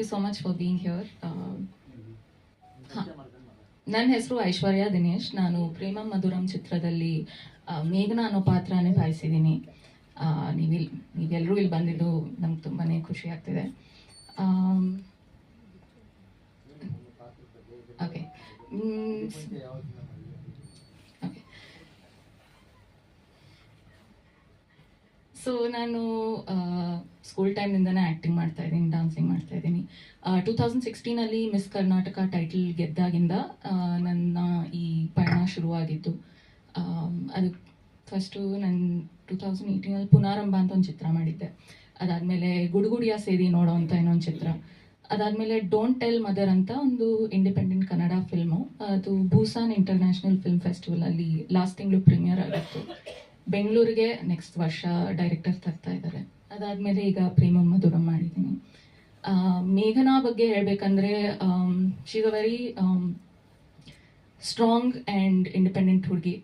You so much for being here ನನ್ನ ಹೆಸರು ಐಶ್ವರ್ಯ ದಿನೇಶ್. ನಾನು ಪ್ರೇಮ ಮಧುರಂ ಚಿತ್ರದಲ್ಲಿ ಮೇಘನಾ ಅನ್ನೋ ಪಾತ್ರ ನಿಭಾಯಿಸಿದ್ದೀನಿ ನೀವಿಲ್ ನೀವೆಲ್ಲರೂ ಇಲ್ಲಿ ಬಂದಿದ್ದು ನಮ್ಗೆ ತುಂಬಾ ಖುಷಿ ಆಗ್ತಿದೆ. ಓಕೆ. ಸೊ ನಾನು ಸ್ಕೂಲ್ ಟೈಮ್ನಿಂದನೇ ಆ್ಯಕ್ಟಿಂಗ್ ಮಾಡ್ತಾ ಇದ್ದೀನಿ ಡಾನ್ಸಿಂಗ್ ಮಾಡ್ತಾ ಇದ್ದೀನಿ. ಟೂ ತೌಸಂಡ್ ಸಿಕ್ಸ್ಟೀನಲ್ಲಿ ಮಿಸ್ ಕರ್ನಾಟಕ ಟೈಟಲ್ ಗೆದ್ದಾಗಿಂದ ನನ್ನ ಈ ಪಯಣ ಶುರುವಾಗಿದ್ದು. ಆಮ್, ಅದು ಫಸ್ಟು ನನ್ನ ಟೂ ತೌಸಂಡ್ ಏಯ್ಟೀನಲ್ಲಿ ಪುನಾರಂಭ ಅಂತ ಒಂದು ಚಿತ್ರ ಮಾಡಿದ್ದೆ. ಅದಾದಮೇಲೆ ಗುಡುಗುಡಿಯ ಸೇರಿ ನೋಡೋ ಅಂತ ಇನ್ನೊಂದು ಚಿತ್ರ. ಅದಾದಮೇಲೆ ಡೋಂಟ್ ಟೆಲ್ ಮದರ್ ಅಂತ ಒಂದು ಇಂಡಿಪೆಂಡೆಂಟ್ ಕನ್ನಡ ಫಿಲ್ಮು ಅದು ಭೂಸಾನ್ ಇಂಟರ್ನ್ಯಾಷನಲ್ ಫಿಲ್ಮ್ ಫೆಸ್ಟಿವಲ್ ಅಲ್ಲಿ ಲಾಸ್ಟ್ ತಿಂಗಳು ಪ್ರೀಮಿಯರ್ ಆಗಿತ್ತು. ಬೆಂಗಳೂರಿಗೆ ನೆಕ್ಸ್ಟ್ ವರ್ಷ ಡೈರೆಕ್ಟರ್ ತರ್ತಾ ಇದ್ದಾರೆ. ಅದಾದಮೇಲೆ ಈಗ ಪ್ರೇಮ ಮಧುರಂ ಮಾಡಿದ್ದೀನಿ. ಮೇಘನಾ ಬಗ್ಗೆ ಹೇಳಬೇಕಂದ್ರೆ she's a very strong and independent ಹುಡುಗಿ.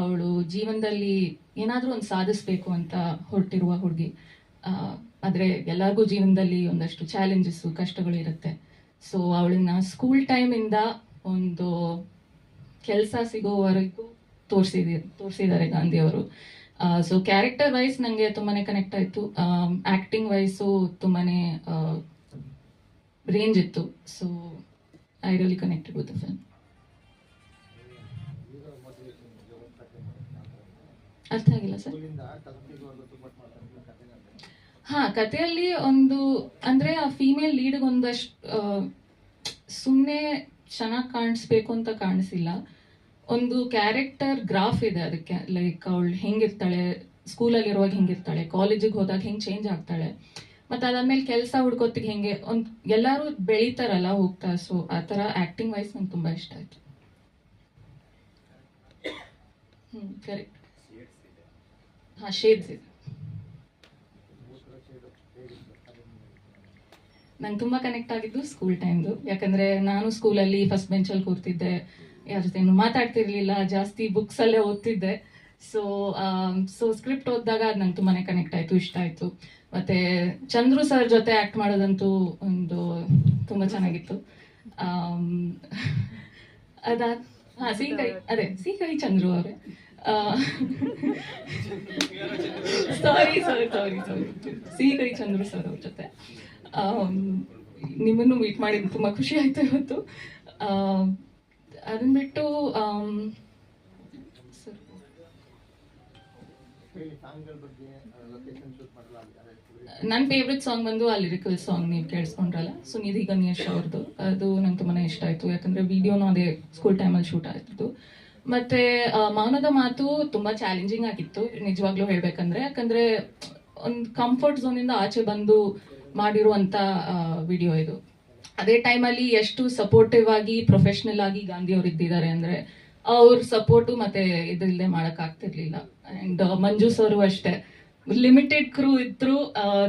ಅವಳು ಜೀವನದಲ್ಲಿ ಏನಾದರೂ ಒಂದು ಸಾಧಿಸ್ಬೇಕು ಅಂತ ಹೊರಟಿರುವ ಹುಡುಗಿ. ಆದರೆ ಎಲ್ಲರಿಗೂ ಜೀವನದಲ್ಲಿ ಒಂದಷ್ಟು ಚಾಲೆಂಜಸ್ಸು ಕಷ್ಟಗಳು ಇರುತ್ತೆ. ಸೊ ಅವಳನ್ನ ಸ್ಕೂಲ್ ಟೈಮಿಂದ ಒಂದು ಕೆಲಸ ಸಿಗೋವರೆಗೂ ತೋರಿಸಿದ, ತೋರಿಸಿದ್ದಾರೆ ಗಾಂಧಿಯವರು. ಸೊ ಕ್ಯಾರೆಕ್ಟರ್ ವೈಸ್ ನನಗೆ ತುಂಬಾನೇ ಕನೆಕ್ಟ್ ಆಯಿತು. ಆಕ್ಟಿಂಗ್ ವೈಸು ತುಂಬಾನೇ ರೇಂಜ್ ಇತ್ತು. So I really connected with the film ಅರ್ಥ ಆಗಿಲ್ಲ ಸರ್? ಹಾ, ಕಥೆಯಲ್ಲಿ ಒಂದು, ಅಂದ್ರೆ ಆ ಫೀಮೇಲ್ ಲೀಡ್ ಒಂದಷ್ಟು ಸುಮ್ಮನೆ ಚೆನ್ನಾಗಿ ಕಾಣಿಸ್ಬೇಕು ಅಂತ ಕಾಣಿಸಿಲ್ಲ. ಒಂದು ಕ್ಯಾರೆಕ್ಟರ್ ಗ್ರಾಫ್ ಇದೆ ಅದಕ್ಕೆ. ಲೈಕ್ ಅವಳು ಹೆಂಗಿರ್ತಾಳೆ ಸ್ಕೂಲಲ್ಲಿ ಇರುವಾಗ ಹೆಂಗಿರ್ತಾಳೆ ಕಾಲೇಜಿಗೆ ಹೋದಾಗ ಹೆಂಗೆ ಚೇಂಜ್ ಆಗ್ತಾಳೆ. ಮತ್ತೆ ಅದಾದ್ಮೇಲೆ ಕೆಲಸ ಹುಡ್ಕೋತಿಗೆ ಹೆಂಗೆ, ಒಂದು ಎಲ್ಲರೂ ಬೆಳೀತಾರಲ್ಲ ಹೋಗ್ತಾ ಸೊ ಆ ಥರ ಆ್ಯಕ್ಟಿಂಗ್ ವೈಸ್ ನಂಗೆ ತುಂಬ ಇಷ್ಟ ಆಯ್ತು. ಕರೆಕ್ಟ್ ಹಾಂ ಶೇಡ್ಸ್ ಇದೆ. ನಂಗೆ ತುಂಬ ಕನೆಕ್ಟ್ ಆಗಿದ್ದು ಸ್ಕೂಲ್ ಟೈಮ್ದು ಯಾಕಂದ್ರೆ ನಾನು ಸ್ಕೂಲಲ್ಲಿ ಫಸ್ಟ್ ಬೆಂಚಲ್ಲಿ ಕೂರ್ತಿದ್ದೆ. ಯಾರ ಜೊತೆನೂ ಮಾತಾಡ್ತಿರ್ಲಿಲ್ಲ ಜಾಸ್ತಿ ಬುಕ್ಸ್ ಅಲ್ಲೇ ಓದ್ತಿದ್ದೆ. ಸೊ ಸೊ ಸ್ಕ್ರಿಪ್ಟ್ ಓದಿದಾಗ ಅದು ನಂಗೆ ತುಂಬಾನೇ ಕನೆಕ್ಟ್ ಆಯ್ತು ಇಷ್ಟ ಆಯ್ತು. ಮತ್ತೆ ಚಂದ್ರು ಸರ್ ಜೊತೆ ಆಕ್ಟ್ ಮಾಡೋದಂತೂ ಒಂದು ತುಂಬಾ ಚೆನ್ನಾಗಿತ್ತು. ಅದಾದ ಅದಾದ್ ಹಾ ಸೀಕಾಯಿ ಅದೇ ಸೀಕಾಯಿ ಚಂದ್ರು ಅವರೇ. ಸಾರಿ ಸಾರಿ ಸಾರಿ ಸಿಹಿಕೈ ಚಂದ್ರು ಸರ್ ಅವ್ರ ಜೊತೆ. ಆಮ್, ನಿಮ್ಮನ್ನು ಮೀಟ್ ಮಾಡಿದ್ದು ತುಂಬಾ ಖುಷಿ ಆಯ್ತು ಇವತ್ತು. ಅದನ್ನ ಬಿಟ್ಟು ನನ್ನ ಫೇವ್ರೆಟ್ ಸಾಂಗ್ ಬಂದು ಆ ಲಿರಿಕಲ್ ಸಾಂಗ್ ನೀವು ಕೇಳಿಸ್ಕೊಂಡ್ರಲ್ಲ? ಸುನಿಧಿ ಗಣೇಶ್ ಅವ್ರದ್ದು ಅದು ನಂಗೆ ತುಂಬಾ ಇಷ್ಟ ಆಯ್ತು. ಯಾಕಂದ್ರೆ ವಿಡಿಯೋನು ಅದೇ ಸ್ಕೂಲ್ ಟೈಮಲ್ಲಿ ಶೂಟ್ ಆಗ್ತಿತ್ತು. ಮತ್ತೆ ಮೌನದ ಮಾತು ತುಂಬಾ ಚಾಲೆಂಜಿಂಗ್ ಆಗಿತ್ತು, ನಿಜವಾಗ್ಲೂ ಹೇಳ್ಬೇಕಂದ್ರೆ. ಯಾಕಂದ್ರೆ, ಒಂದು ಕಂಫರ್ಟ್ ಝೋನಿಂದ ಆಚೆ ಬಂದು ಮಾಡಿರುವಂತ ವಿಡಿಯೋ ಇದು. ಅದೇ ಟೈಮಲ್ಲಿ ಎಷ್ಟು ಸಪೋರ್ಟಿವ್ ಆಗಿ ಪ್ರೊಫೆಷನಲ್ ಆಗಿ ಗಾಂಧಿ ಅವ್ರು ಇದ್ದಿದ್ದಾರೆ ಅಂದ್ರೆ ಅವ್ರ ಸಪೋರ್ಟು ಮತ್ತೆ ಇದಿಲ್ಲದೆ ಮಾಡಕ್ ಆಗ್ತಿರ್ಲಿಲ್ಲ. ಅಂಡ್ ಮಂಜು ಸರ್ ಅಷ್ಟೇ. ಲಿಮಿಟೆಡ್ ಕ್ರೂ ಇದ್ರು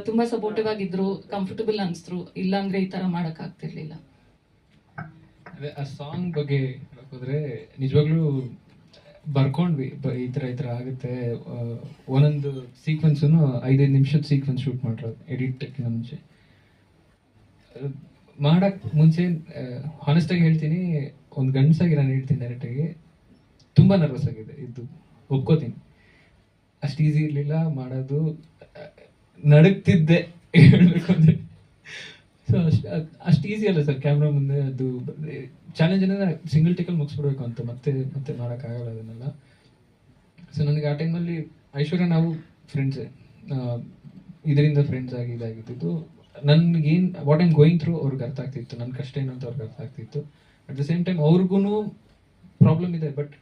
ತುಂಬಾ ಸಪೋರ್ಟಿವ್ ಆಗಿದ್ರು ಕಂಫರ್ಟಬಲ್ ಅನಿಸ್ತ್ರು ಇಲ್ಲಾಂದ್ರೆ ಈ ತರ ಮಾಡಕ್ ಆಗ್ತಿರ್ಲಿಲ್ಲ. ಆ ಸಾಂಗ್ ಬಗ್ಗೆ ಹೋದ್ರೆ ನಿಜವಾಗ್ಲೂ ಬರ್ಕೊಂಡ್ವಿ. ಈ ತರ ಈ ತರ ಆಗುತ್ತೆ. ಒಂದೊಂದು ಸೀಕ್ವೆನ್ಸ್ ಐದೈದು ನಿಮಿಷದ ಸೀಕ್ವೆನ್ಸ್ ಶೂಟ್ ಮಾಡಿರೋದು ಎಡಿಟ್ ಮುಂಚೆ. ಮಾಡಕ್ ಮುಂಚೆ ಹಾನೆಸ್ಟ್ ಆಗಿ ಹೇಳ್ತೀನಿ, ಒಂದು ಗಂಡಸಾಗಿ ನಾನು ಹೇಳ್ತೀನಿ ಡೈರೆಕ್ಟ್ ಆಗಿ, ತುಂಬಾ ನರ್ವಸ್ ಆಗಿದೆ ಇದ್ದು ಒಪ್ಕೋತೀನಿ. ಅಷ್ಟು ಈಸಿ ಇರಲಿಲ್ಲ, ಮಾಡೋದು ನಡುಕ್ತಿದ್ದೆ. ಹೇಳಬೇಕು ಅಂದ್ರೆ ಸೊ ಅಷ್ಟು ಅಷ್ಟು ಈಸಿ ಅಲ್ಲ ಸರ್ ಕ್ಯಾಮ್ರಾ ಮುಂದೆ ಅದು ಚಾಲೆಂಜ್ ಅಂದ್ರೆ ಸಿಂಗಲ್ ಟೇಕಲ್ಲಿ ಮುಗಿಸ್ಬಿಡ್ಬೇಕು ಅಂತ, ಮತ್ತೆ ಮತ್ತೆ ಮಾಡೋಕ್ಕಾಗಲ್ಲ ಅದನ್ನೆಲ್ಲ. ಸೊ ನನಗೆ ಆ ಟೈಮಲ್ಲಿ ಐಶ್ವರ್ಯ, ನಾವು ಫ್ರೆಂಡ್ಸೇ ಇದರಿಂದ ಫ್ರೆಂಡ್ಸ್ ಆಗಿ ಇದಾಗಿದ್ದು ನನ್ಗೇನು ವಾಟ್ ಐಮ್ ಗೋಯಿಂಗ್ ಥ್ರೂ ಅವ್ರಿಗೆ ಅರ್ಥ ಆಗ್ತಿತ್ತು ನನ್ನ ಕಷ್ಟ ಏನು ಅಂತ ಅವ್ರಿಗೆ ಅರ್ಥ ಆಗ್ತಿತ್ತು. ಅಟ್ ದ ಸೇಮ್ ಟೈಮ್ ಅವ್ರಿಗೂ ಪ್ರಾಬ್ಲಮ್ ಇದೆ ಬಟ್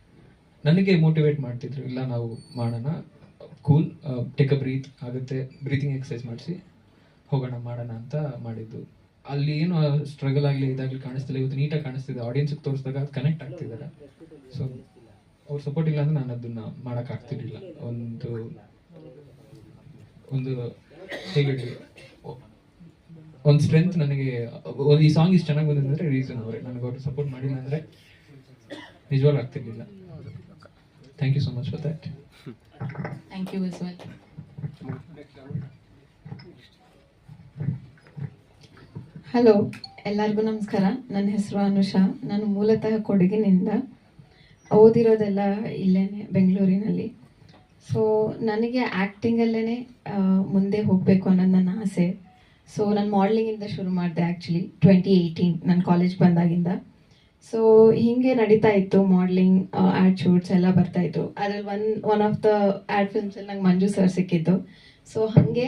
ನನಗೆ ಮೋಟಿವೇಟ್ ಮಾಡ್ತಿದ್ರು, ಇಲ್ಲ ನಾವು ಮಾಡೋಣ ಕೂಲ್ ಟೇಕ್ ಅ ಬ್ರೀತ್ ಆಗುತ್ತೆ ಬ್ರೀತಿಂಗ್ ಎಕ್ಸಸೈಸ್ ಮಾಡಿಸಿ, ಹೋಗೋಣ, ಮಾಡೋಣ ಅಂತ ಮಾಡಿದ್ದು. ಅಲ್ಲಿ ಏನು ಸ್ಟ್ರಗಲ್ ಆಗಲಿ, ಇದಾಗಲಿ ಕಾಣಿಸ್ತಿಲ್ಲ, ಇವತ್ತು ನೀಟಾಗಿ ಕಾಣಿಸ್ತಿದೆ ಆಡಿಯನ್ಸಿಗೆ ತೋರಿಸಿದಾಗ ಅದು ಕನೆಕ್ಟ್ ಆಗ್ತಿದ್ದಾರೆ. ಸೊ ಅವ್ರ ಸಪೋರ್ಟ್ ಇಲ್ಲ ಅಂದ್ರೆ ನಾನು ಅದನ್ನ ಮಾಡೋಕ್ಕಾಗ್ತಿರ್ಲಿಲ್ಲ ಒಂದು ಒಂದು ಹೇಗೆ ಒಂದು ಸ್ಟ್ರೆಂತ್ ನನಗೆ ಈ ಸಾಂಗ್ ಇಷ್ಟು ಚೆನ್ನಾಗಿ ಬಂದಿದೆ ಅಂದ್ರೆ ರೀಸನ್ ಅವರೇ. ನನಗೆ ಅವ್ರು ಸಪೋರ್ಟ್ ಮಾಡಿಲ್ಲ ಅಂದರೆ ನಿಜವಾಗ್ಲೂ ಆಗ್ತಿರ್ಲಿಲ್ಲ thank you so much for that thank you well hello ಎಲ್ಲರಿಗೂ ನಮಸ್ಕಾರ. ನನ್ನ ಹೆಸರು ಅನುಷಾ. ನಾನು ಮೂಲತಃ ಕೊಡಗಿನಿಂದ ಓದಿರೋದೆಲ್ಲ ಇಲ್ಲೇ ಬೆಂಗಳೂರಿನಲ್ಲಿ. ಸೊ ನನಗೆ ಆ್ಯಕ್ಟಿಂಗಲ್ಲೇ ಮುಂದೆ ಹೋಗಬೇಕು ಅನ್ನೋದು ನನ್ನ ಆಸೆ. ಸೊ ನಾನು ಮಾಡಲಿಂಗಿಂದ ಶುರು ಮಾಡಿದೆ ಆ್ಯಕ್ಚುಲಿ ಟ್ವೆಂಟಿ ಏಯ್ಟೀನ್ ನನ್ನ ಕಾಲೇಜ್ ಬಂದಾಗಿಂದ. ಸೊ ಹೀಗೆ ನಡೀತಾ ಇತ್ತು ಮಾಡ್ಲಿಂಗ್ ಆ್ಯಡ್ ಶೂಟ್ಸ್ ಎಲ್ಲ ಬರ್ತಾ ಇತ್ತು. ಅದ್ರಲ್ಲಿ one one of the ad ಫಿಲ್ಮ್ಸಲ್ಲಿ ನಂಗೆ ಮಂಜು ಸರ್ ಸಿಕ್ಕಿದ್ದು. ಸೊ ಹಾಗೆ